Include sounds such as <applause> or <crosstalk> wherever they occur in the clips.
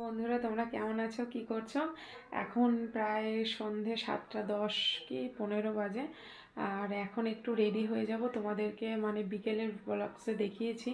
বন্ধুরা, তোমরা কেমন আছো? কি করছ? এখন প্রায় সন্ধে সাতটা দশ কি পনেরো বাজে। আর এখন একটু রেডি হয়ে যাব। তোমাদেরকে মানে বিকেলের ব্লগসে দেখিয়েছি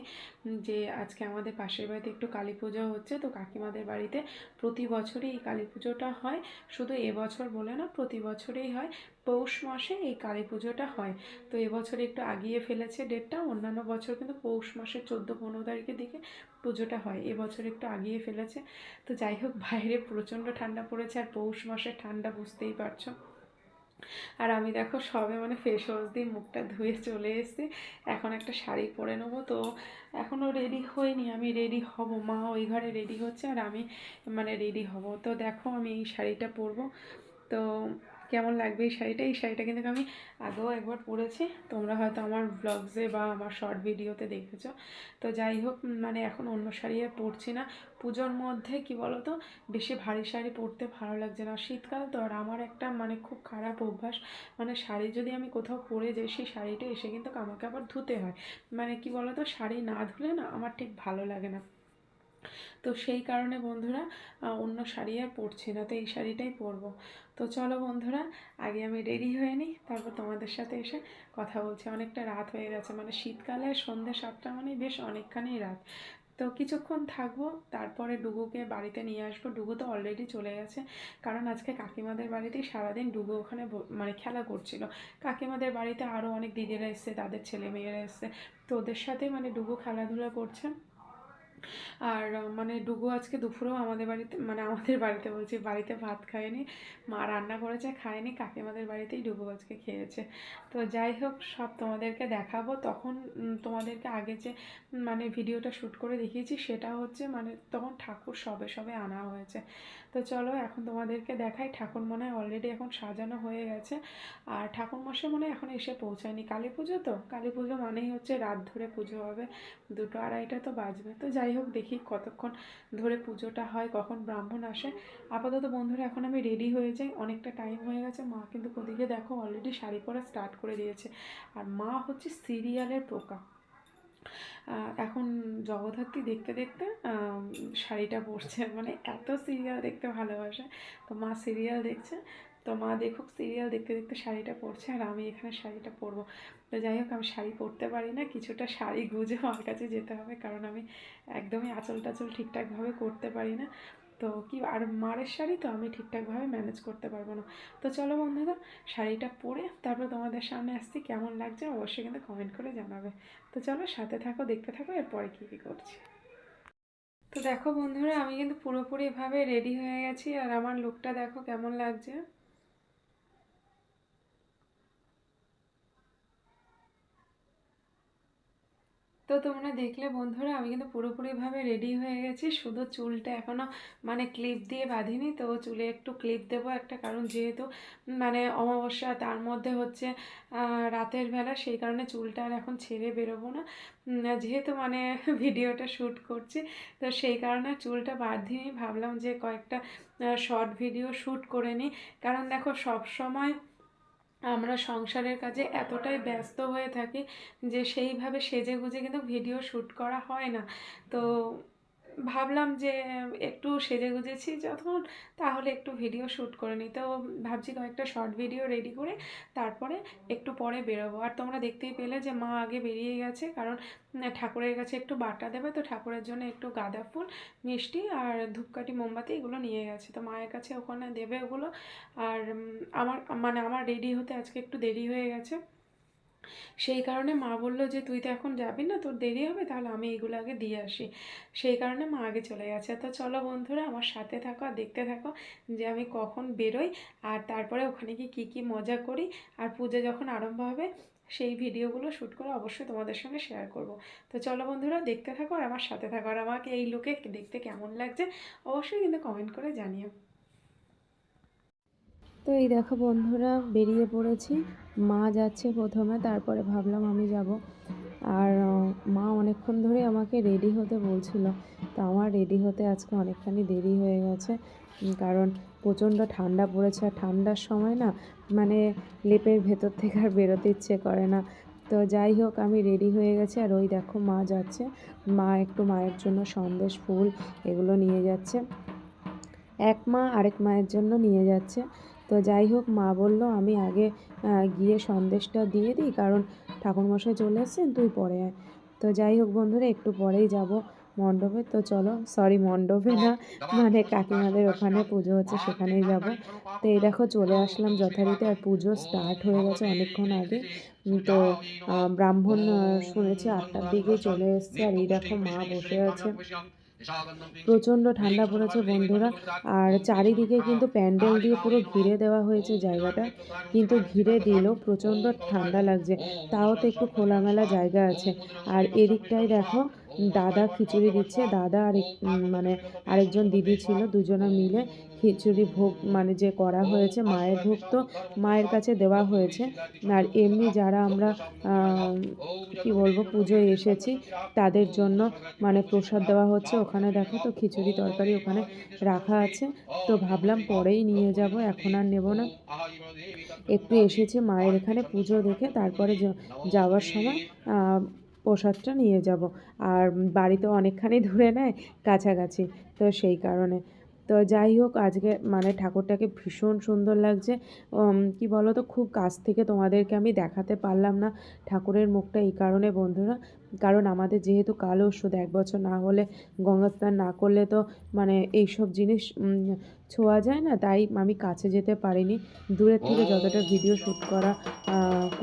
যে আজকে আমাদের পাশের বাড়িতে একটু কালী পুজো হচ্ছে। তো কাকিমাদের বাড়িতে প্রতি বছরই এই কালী পুজোটা হয়। শুধু এবছর বলে না, প্রতি বছরেই হয়। পৌষ মাসে এই কালী পুজোটা হয়। তো এবছর একটু আগিয়ে ফেলেছে ডেটটা অন্যান্য বছর কিন্তু পৌষ মাসের চোদ্দ পনেরো তারিখের দিকে পুজোটা হয়। এবছর একটু আগিয়ে ফেলেছে। তো যাই হোক, বাইরে প্রচণ্ড ঠান্ডা পড়েছে আর পৌষ মাসের ঠান্ডা বুঝতেই পারছ। আর আমি দেখো সবে মানে ফেস ওয়াশ দিয়ে মুখটা ধুয়ে চলে এসেছি। এখন একটা শাড়ি পরে নেব। তো এখনও রেডি হইনি। আমি রেডি হব। মা ওই ঘরে রেডি হচ্ছে আর আমি মানে রেডি হব। তো দেখো আমি এই শাড়িটা পরবো। তো কেমন লাগবে এই শাড়িটা? এই শাড়িটা কিন্তু আমি আগেও একবার পরেছি। তোমরা হয়তো আমার ব্লগসে বা আমার শর্ট ভিডিওতে দেখেছ। তো যাই হোক মানে এখন অন্য শাড়ি আর পরছি না। পুজোর মধ্যে কি বলো তো বেশি ভারী শাড়ি পরতে ভালো লাগছে না। শীতকাল তো, আর আমার একটা মানে খুব খারাপ অভ্যাস। মানে শাড়ি যদি আমি কোথাও পরে যাই, সেই শাড়িটা এসে কিন্তু আমাকে আবার ধুতে হয়। মানে কি বলো তো শাড়ি না ধুলে না আমার ঠিক ভালো লাগে না। তো সেই কারণে বন্ধুরা অন্য শাড়ি আর পরছি না, তো এই শাড়িটাই পরবো। তো চলো বন্ধুরা, আগে আমি রেডি হয়ে নিই, তারপর তোমাদের সাথে এসে কথা বলছি। অনেকটা রাত হয়ে গেছে মানে শীতকালে সন্ধ্যে সাতটা মানে বেশ অনেকখানি রাত। তো কিছুক্ষণ থাকব, তারপরে ডুগুকে বাড়িতে নিয়ে আসব। ডুগু তো অলরেডি চলে গেছে, কারণ আজকে কাকিমাদের বাড়িতেই সারাদিন ডুগু ওখানে মানে খেলা করছিল। কাকিমাদের বাড়িতে আরও অনেক দিদিরা এসছে, তাদের ছেলে মেয়েরা এসছে। তো ওদের সাথে মানে ডুগু খেলাধুলা করছে। আর মানে ডুগু আজকে দুপুরেও আমাদের বাড়িতে মানে আমাদের বাড়িতে বলছি, বাড়িতে ভাত খায়নি, মা রান্না করেছে, খায়নি, কাকিমাদের বাড়িতেই ডুগু আজকে খেয়েছে। তো যাই হোক, সব তোমাদেরকে দেখাবো। তখন তোমাদেরকে আগে যে মানে ভিডিওটা শ্যুট করে দেখিয়েছি, সেটা হচ্ছে মানে তখন ঠাকুর সবে সবে আনা হয়েছে। তো চলো, এখন তোমাদেরকে দেখাই, ঠাকুর মনে হয় অলরেডি এখন সাজানো হয়ে গেছে। আর ঠাকুর মশাই মনে এখন এসে পৌঁছায়নি। কালী পুজো তো? কালী পুজো মানেই হচ্ছে রাত ধরে পুজো হবে। দুটো আড়াইটা তো বাজবে। তো যাই হোক, দেখি কতক্ষণ ধরে পুজোটা হয়, কখন ব্রাহ্মণ আসে। আপাতত বন্ধুরা, এখন আমি রেডি হয়ে যাই। অনেকটা টাইম হয়ে গেছে। মা কিন্তু ওদিকে দেখো অলরেডি শাড়ি পরা স্টার্ট করে দিয়েছে। আর মা হচ্ছে সিরিয়ালের পোকা। এখন জগদ্ধাত্রী দেখতে দেখতে শাড়িটা পরছে। মানে এত সিরিয়াল দেখতে ভালোবাসে। তো মা সিরিয়াল দেখছে। তো মা দেখুক সিরিয়াল দেখতে দেখতে শাড়িটা পরছে আর আমি এখানে শাড়িটা পরবো। তো যাই হোক, আমি শাড়ি পরতে পারি না, কিছুটা শাড়ি গুজে আমার কাছে যেতে হবে কারণ আমি একদমই আঁচল টাচল ঠিকঠাকভাবে করতে পারি না। তো কি, আর মারের শাড়ি তো আমি ঠিকঠাকভাবে ম্যানেজ করতে পারব না। তো চলো বন্ধুরা, শাড়িটা পরে তারপর তোমাদের সামনে আসছি, কেমন লাগছে অবশ্যই কিন্তু কমেন্ট করে জানাবে। তো চলো সাথে থাকো, দেখতে থাকো, এরপরে কী কী করছি। তো দেখো বন্ধুরা, আমি কিন্তু পুরোপুরিভাবে রেডি হয়ে গেছি আর আমার লুকটা দেখো কেমন লাগছে। তো তোমরা দেখলে বন্ধুরা, আমি কিন্তু পুরোপুরিভাবে রেডি হয়ে গেছি। শুধু চুলটা এখনও মানে ক্লিপ দিয়ে বাঁধিনি, তো চুলে একটু ক্লিপ দেবো একটা, কারণ যেহেতু মানে অমাবস্যা, তার মধ্যে হচ্ছে রাতের বেলা, সেই কারণে চুলটা আর এখন ছেড়ে বেরোবো না। যেহেতু মানে <laughs> ভিডিওটা শ্যুট করছি, তো সেই কারণে চুলটা বাঁধিনি। ভাবলাম যে কয়েকটা শর্ট ভিডিও শ্যুট করে নিই। কারণ দেখো সব সময় আমরা সংসারের কাজে এতটাই ব্যস্ত হয়ে থাকি যে সেইভাবে সেজে গুজে কিন্তু ভিডিও শ্যুট করা হয় না। তো ভাবলাম যে, একটু সেজে গুজেছি যখন, তাহলে একটু ভিডিও শ্যুট করে নিই। তো ভাবছি কয়েকটা শর্ট ভিডিও রেডি করে তারপরে একটু পরে বেরোবো। আর তোমরা দেখতেই পেলে যে, মা আগে বেরিয়ে গেছে, কারণ ঠাকুরের কাছে একটু বাটা দেবে, তো ঠাকুরের জন্য একটু গাঁদা ফুল, মিষ্টি আর ধূপকাঠি, মোমবাতি এগুলো নিয়ে গেছে। তো মায়ের কাছে ওখানে দেবে ওগুলো। আর আমার মানে আমার রেডি হতে আজকে একটু দেরি হয়ে গেছে। সেই কারণে মা বলল যে, তুই তো এখন যাবি না, তোর দেরি হবে, তাহলে আমি এগুলো আগে দিয়ে আসি। সেই কারণে মা আগে চলে গেছে। তো চলো বন্ধুরা, আমার সাথে থাকো আর দেখতে থাকো যে, আমি কখন বেরোই আর তারপরে ওখানে গিয়ে কী কী মজা করি আর পুজো যখন আরম্ভ হবে, সেই ভিডিওগুলো শ্যুট করে অবশ্যই তোমাদের সঙ্গে শেয়ার করব। তো চলো বন্ধুরা, দেখতে থাকো আর আমার সাথে থাকো। আর আমাকে এই লুকে দেখতে কেমন লাগছে, অবশ্যই কিন্তু কমেন্ট করে জানিও। তো এই দেখো বন্ধুরা, বেরিয়ে পড়েছি। মা যাচ্ছে প্রথমে, তারপরে ভাবলাম আমি যাব। আর মা অনেকক্ষণ ধরে আমাকে রেডি হতে বলছিল। তো আমার রেডি হতে আজকে অনেকখানি দেরি হয়ে গেছে। কারণ প্রচণ্ড ঠান্ডা পড়েছে। আর ঠান্ডার সময় না মানে লেপের ভেতর থেকে আর বেরোতে ইচ্ছে করে না। তো যাই হোক, আমি রেডি হয়ে গেছি। আর ওই দেখো মা যাচ্ছে। মা একটু মায়ের জন্য সন্দেশ ফুল এগুলো নিয়ে যাচ্ছে। এক মা আরেক মায়ের জন্য নিয়ে যাচ্ছে। তো যাই হোক, মা বলল, আমি আগে গিয়ে সন্দেশটা দিয়ে দিই, কারণ ঠাকুরমশাই চলে এসেছেন, তুই পরে আয়। তো যাই হোক বন্ধুরা, একটু পরেই যাব মণ্ডপে। তো চলো সরি মণ্ডপে না মানে কাকিমাদের ওখানে পুজো হচ্ছে, সেখানেই যাব। তো এই দেখো, চলে আসলাম যথারীতি, আর পুজো স্টার্ট হয়ে গেছে অনেকক্ষণ আগে। তো ব্রাহ্মণ শুনেছি আটটার দিকে চলে এসছে, আর এই দেখো মা বসে আছে। প্রচণ্ড ঠান্ডা পড়েছে বন্ধুরা, আর চারিদিকে কিন্তু প্যান্ডেল দিয়ে পুরো ঘিরে দেওয়া হয়েছে জায়গাটা, কিন্তু ঘিরে দিলেও প্রচণ্ড ঠান্ডা লাগছে, তাও তো একটু খোলামেলা জায়গা আছে। আর এদিকটাই দেখো দাদা খিচুড়ি দিচ্ছে। দাদা আর মানে আরেকজন দিদি ছিল, দুজনে মিলে খিচুড়ি ভোগ মানে যে করা হয়েছে, মায়ের ভোগ তো মায়ের কাছে দেওয়া হয়েছে। আর এমনি যারা আমরা কি বলব, পুজোয় এসেছি, তাদের জন্য মানে প্রসাদ দেওয়া হচ্ছে। ওখানে দেখো তো খিচুড়ি তরকারি ওখানে রাখা আছে। তো ভাবলাম পরেই নিয়ে যাব, এখন আর নেব না। একটু এসেছি মায়ের এখানে পুজো দেখে, তারপরে যাওয়ার সময় প্রসাদটা নিয়ে যাব। আর বাড়িতে অনেকখানি দূরে নেয় কাছাকাছি, তো সেই কারণে। তো যাই হোক, আজকে মানে ঠাকুরটাকে ভীষণ সুন্দর লাগছে। কি বলো তো খুব কাছ থেকে তোমাদেরকে আমি দেখাতে পারলাম না ঠাকুরের মুখটা এই কারণে বন্ধুরা। কারণ আমাদের যেহেতু কালো ওষুধ এক বছর না হলে গঙ্গা স্নান না করলে তো মানে এইসব জিনিস ছোঁয়া যায় না। তাই আমি কাছে যেতে পারিনি। দূরের থেকে যতটা ভিডিও শ্যুট করা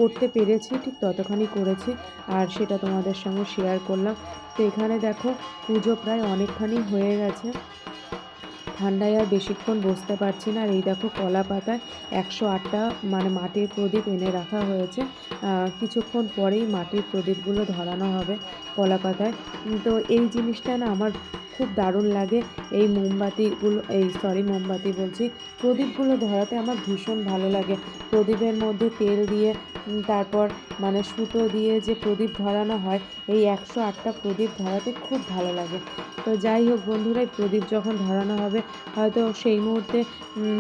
করতে পেরেছি, ঠিক ততখানি করেছি আর সেটা তোমাদের সঙ্গে শেয়ার করলাম। তো এখানে দেখো পুজো প্রায় অনেকখানি হয়ে গেছে। ঠান্ডায় আর বেশিক্ষণ বসতে পারছি না। আর এই দেখো কলা পাতায় একশো আটটা মানে মাটির প্রদীপ এনে রাখা হয়েছে। কিছুক্ষণ পরেই মাটির প্রদীপগুলো ধরানো হবে কলা পাতায়। তো এই জিনিসটা না আমার খুব দারুণ লাগে। এই মোমবাতিগুলো, এই সরি মোমবাতি বলছি, প্রদীপগুলো ধরাতে আমার ভীষণ ভালো লাগে। প্রদীপের মধ্যে তেল দিয়ে তারপর মানে সুতো দিয়ে যে প্রদীপ ধরানো হয়, এই একশো আটটা প্রদীপ ধরাতে খুব ভালো লাগে। তো যাই হোক বন্ধুরা প্রদীপ যখন ধরানো হবে হয়তো সেই মুহূর্তে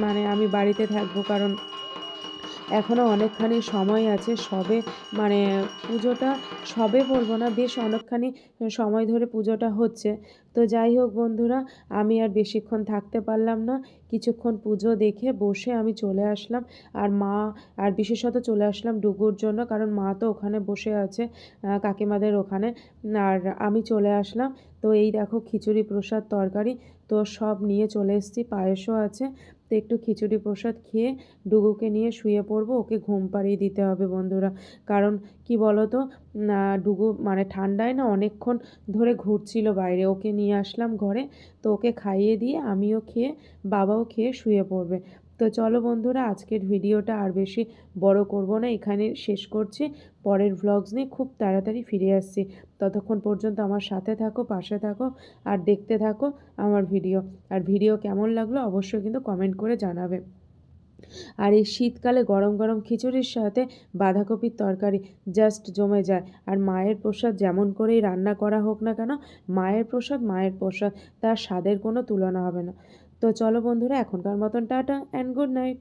মানে আমি বাড়িতে থাকব। কারণ এখনও অনেকখানি সময় আছে সবে মানে পুজোটা সবে বলব না, বেশ অনেকখানি সময় ধরে পুজোটা হচ্ছে। তো যাই হোক বন্ধুরা, আমি আর বেশিক্ষণ থাকতে পারলাম না। কিছুক্ষণ পুজো দেখে বসে আমি চলে আসলাম। আর মা, আর বিশেষত চলে আসলাম ডুগুর জন্য, কারণ মা তো ওখানে বসে আছে কাকিমাদের ওখানে। আর আমি চলে আসলাম। তো এই দেখো খিচুড়ি প্রসাদ তরকারি, তো সব নিয়ে চলে এসেছি, পায়েসও আছে। তো একটু খিচুড়ি প্রসাদ খেয়ে ডুগুকে নিয়ে শুয়ে পড়ব, ওকে ঘুম পাড়িয়ে দিতে হবে বন্ধুরা। কারণ কি বলো তো ডুগু মানে ঠান্ডায় না অনেকক্ষণ ধরে ঘুরছিল বাইরে, ওকে নিয়ে আসলাম ঘরে। ওকে খাইয়ে দিয়ে আমিও খেয়ে বাবাও খেয়ে শুয়ে পড়বে। তো চলো বন্ধুরা, আজকের ভিডিওটা আর বেশি বড় করব না, এখানে শেষ করছি। পরের ভ্লগস নিয়ে খুব তাড়াতাড়ি ফিরে আসছি। ততক্ষণ পর্যন্ত আমার সাথে থাকো, পাশে থাকো আর দেখতে থাকো আমার ভিডিও। আর ভিডিও কেমন লাগল অবশ্যই কিন্তু কমেন্ট করে জানাবে। আর এই শীতকালে গরম গরম খিচুড়ির সাথে বাঁধাকপির তরকারি জাস্ট জমে যায়। আর মায়ের প্রসাদ যেমন করেই রান্না করা হোক না কেন, মায়ের প্রসাদ মায়ের প্রসাদ, তার স্বাদের কোনো তুলনা হবে না। তো চলো বন্ধুরা, এখনকার মতন টাটা অ্যান্ড গুড নাইট